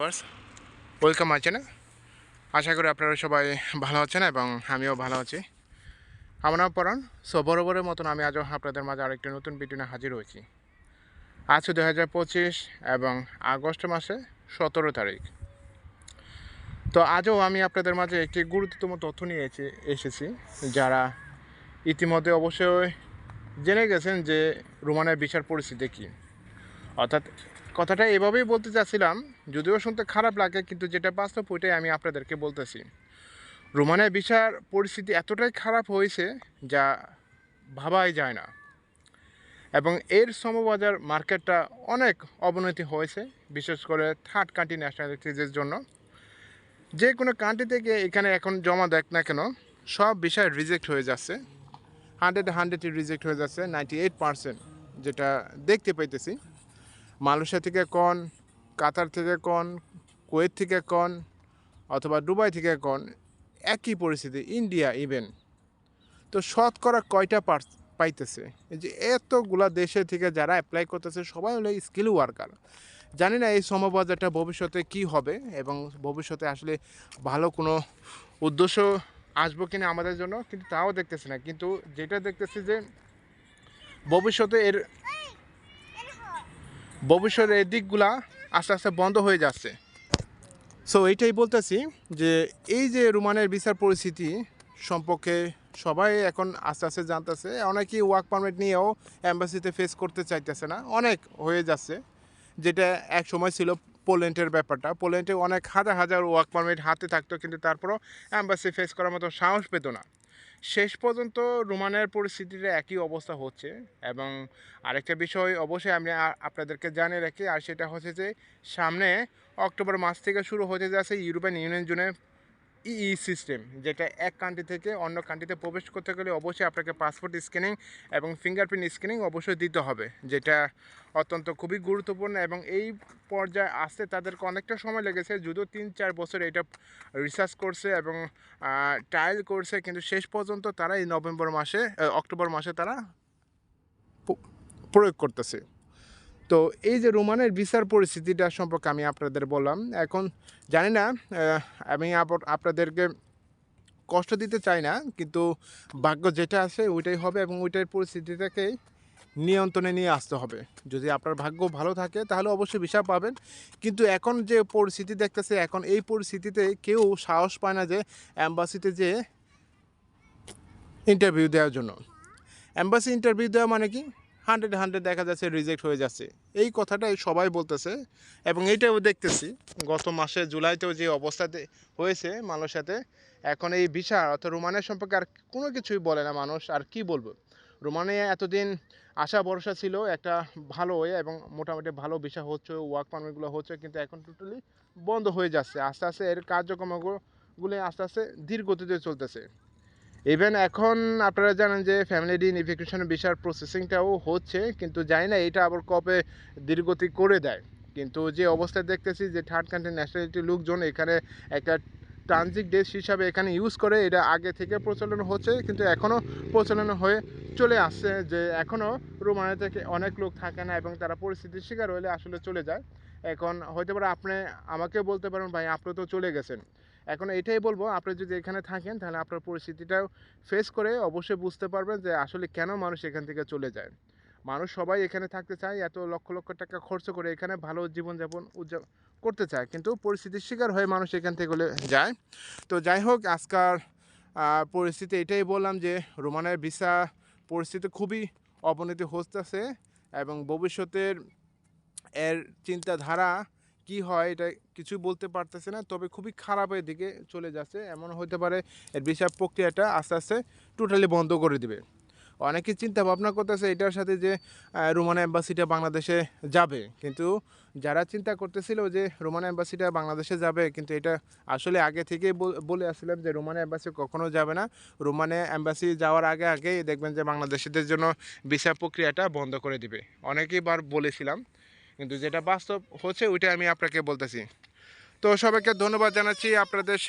Welcome channel আশা করি আপনারা সবাই ভালো আছেন এবং আমিও ভালো আছি। আমার নাম পরাণ সো বরাবরের মতন আমি আজও আপনাদের মাঝে আরেকটি নতুন ভিডিও নিয়ে হাজির হয়েছি। আজ দু হাজার পঁচিশ এবং আগস্ট মাসে সতেরো তারিখ। তো আজও আমি আপনাদের মাঝে একটি গুরুত্বতম তথ্য নিয়ে এসে- এসেছি, যারা ইতিমধ্যে অবশ্যই জেনে গেছেন যে রোমানের বিচার পরিস্থিতি কী। অর্থাৎ কথাটা এভাবেই বলতে চাচ্ছিলাম, যদিও শুনতে খারাপ লাগে, কিন্তু যেটা বাস্তব ওইটাই আমি আপনাদেরকে বলতেছি। রোমানের বিচার পরিস্থিতি এতটাই খারাপ হয়েছে যা ভাবাই যায় না। এবং এর সমবাজার মার্কেটটা অনেক অবনতি হয়েছে, বিশেষ করে থার্ড কান্ট্রি ন্যাশনালিটিজের জন্য। যে কোনো কান্ট্রি থেকে এখানে এখন জমা দেখ না কেন, সব বিষয় রিজেক্ট হয়ে যাচ্ছে। হান্ড্রেড হান্ড্রেডই রিজেক্ট হয়ে যাচ্ছে, নাইনটি এইট পার্সেন্ট, যেটা দেখতে পাইতেছি। মালয়েশিয়া থেকে কন, কাতার থেকে কন, কুয়েত থেকে কন, অথবা দুবাই থেকে কন, একই পরিস্থিতি, ইন্ডিয়া ইভেন তো শতকরা কয়টা পাইতেছে? এই যে এতগুলা দেশে থেকে যারা অ্যাপ্লাই করতেছে, সবাই হলো স্কিল ওয়ার্কার জানি না এই সমবাজারটা ভবিষ্যতে কি হবে এবং ভবিষ্যতে আসলে ভালো কোনো উদ্দেশ্য আসব কিনা আমাদের জন্য, কিন্তু তাও দেখতেছি না। কিন্তু যেটা দেখতেছি যে ভবিষ্যতে এর ভবিষ্যতের এই দিকগুলা আস্তে আস্তে বন্ধ হয়ে যাচ্ছে। সো এইটাই বলতেছি যে এই যে রোমানের বিচার পরিস্থিতি সম্পর্কে সবাই এখন আস্তে আস্তে জানতেছে। অনেকেই ওয়ার্ক পারমিট নিয়েও অ্যাম্বাসিতে ফেস করতে চাইতেছে না। অনেক হয়ে যাচ্ছে। যেটা এক সময় ছিল পোল্যান্ডের ব্যাপারটা। পোল্যান্ডে অনেক হাজার হাজার ওয়ার্ক পারমিট হাতে থাকতো, কিন্তু তারপরও অ্যাম্বাসি ফেস করার মতো সাহস পেত না। শেষ পর্যন্ত রোমানের পরিস্থিতিতে একই অবস্থা হচ্ছে এবং আরেকটা বিষয় অবশ্যই আমি আপনাদেরকে জানিয়ে রাখি, আর সেটা হচ্ছে যে সামনে অক্টোবর মাস থেকে শুরু হতে যাচ্ছে ইউরোপিয়ান ইউনিয়ন জোনে ইই সিস্টেম যেটা এক কান্ট্রি থেকে অন্য কান্ট্রিতে প্রবেশ করতে গেলে অবশ্যই আপনাকে পাসপোর্ট স্ক্যানিং এবং ফিঙ্গারপ্রিন্ট স্ক্যানিং অবশ্যই দিতে হবে, যেটা অত্যন্ত খুবই গুরুত্বপূর্ণ এবং এই পর্যায়ে আসতে তাদেরকে অনেকটা সময় লেগেছে, যদিও তিন চার বছর এটা রিসার্চ করছে এবং ট্রায়াল করছে, কিন্তু শেষ পর্যন্ত তারা এই নভেম্বর মাসে অক্টোবর মাসে তারা প্রয়োগ করতেছে। তো এই যে রোমানের ভিসার পরিস্থিতিটা সম্পর্কে আমি আপনাদের বললাম, এখন জানি না আমি আপনাদেরকে কষ্ট দিতে চাই না, কিন্তু ভাগ্য যেটা আছে ওইটাই হবে এবং ওইটার পরিস্থিতিটাকে নিয়ন্ত্রণে নিয়ে আসতে হবে। যদি আপনার ভাগ্য ভালো থাকে, তাহলে অবশ্যই ভিসা পাবেন। কিন্তু এখন যে পরিস্থিতি দেখতেছে, এখন এই পরিস্থিতিতে কেউ সাহস পায় না যে অ্যাম্বাসিতে যে ইন্টারভিউ দেওয়ার জন্য। অ্যাম্বাসি ইন্টারভিউ দেওয়া মানে কি? হান্ড্রেড হান্ড্রেড দেখা যাচ্ছে রিজেক্ট হয়ে যাচ্ছে। এই কথাটাই সবাই বলতেছে এবং এইটাও দেখতেছি। গত মাসে জুলাইতেও যে অবস্থাতে হয়েছে সাথে, এখন এই ভিসা অর্থাৎ রোমানের সম্পর্কে আর কোনো কিছুই বলে না মানুষ। আর কি বলব? রোমানে এতদিন আশা ভরসা ছিল একটা ভালো হয়ে এবং মোটামুটি ভালো ভিসা হচ্ছে ওয়ার্ক পারমিটগুলো হচ্ছে, কিন্তু এখন টোটালি বন্ধ হয়ে যাচ্ছে। আস্তে আস্তে এর কার্যক্রমগুলো আস্তে আস্তে ধীর গতিতে চলতেছে। ইভেন এখন আপনারা জানেন যে ফ্যামিলি ডিনিফিকেশন ভিসার প্রসেসিংটাও হচ্ছে, কিন্তু জানি না এটা আবার কবে দীর্ঘতি করে দেয়। কিন্তু যে অবস্থায় দেখতেছি যে থার্ড কান্ট্রি ন্যাশনালিটি লোকজন এখানে একটা ট্রানজিট দেশ হিসাবে এখানে ইউজ করে, এটা আগে থেকে প্রচলন হচ্ছে, কিন্তু এখনও প্রচলন হয়ে চলে আসছে যে এখনও রোমানিয়া থেকে অনেক লোক থাকে না এবং তারা পরিস্থিতির শিকার হলে আসলে চলে যায়। এখন হয়তো পারে আপনি আমাকে বলতে পারেন, ভাই, আপনি তো চলে গেছেন। এখন এটাই বলব আপনি যদি এখানে থাকেন তাহলে আপনার পরিস্থিতিটাও ফেস করে অবশ্যই বুঝতে পারবেন যে আসলে কেন মানুষ এখান থেকে চলে যায়। মানুষ সবাই এখানে থাকতে চায় এত লক্ষ লক্ষ টাকা খরচ করে এখানে ভালো জীবনযাপন উদযাপন করতে চায় কিন্তু পরিস্থিতির শিকার হয়ে মানুষ এখান থেকে যায়। তো যাই হোক আজকাল আহ, পরিস্থিতি এটাই বললাম যে রোমানের ভিসা পরিস্থিতি খুবই অবনতি হচ্ছে এবং ভবিষ্যতের এর চিন্তাধারা কি হয় এটা কিছু বলতে পারতেছে না। তবে খুবই খারাপের দিকে চলে যাচ্ছে। এমন হতে পারে এর বিচার প্রক্রিয়াটা আস্তে আস্তে টোটালি বন্ধ করে দিবে। অনেকে চিন্তা ভাবনা করতেছে এটার সাথে যে রোমান অ্যাম্বাসিটা বাংলাদেশে যাবে। কিন্তু যারা চিন্তা করতেছিল যে রোমান অ্যাম্বাসিটা বাংলাদেশে যাবে, কিন্তু এটা আসলে আগে থেকেই বল- আসছিলাম যে রোমান অ্যাম্বাসি কখনো যাবে না। রোমানে অ্যাম্বাসি যাওয়ার আগে আগেই দেখবেন যে, বাংলাদেশিদের জন্য ভিসা প্রক্রিয়াটা বন্ধ করে দিবে। অনেকেই বার বলেছিলাম কিন্তু যেটা বাস্তব হচ্ছে ওইটা আমি আপনাকে বলতেছি। তো সবাইকে ধন্যবাদ জানাচ্ছি আপনাদের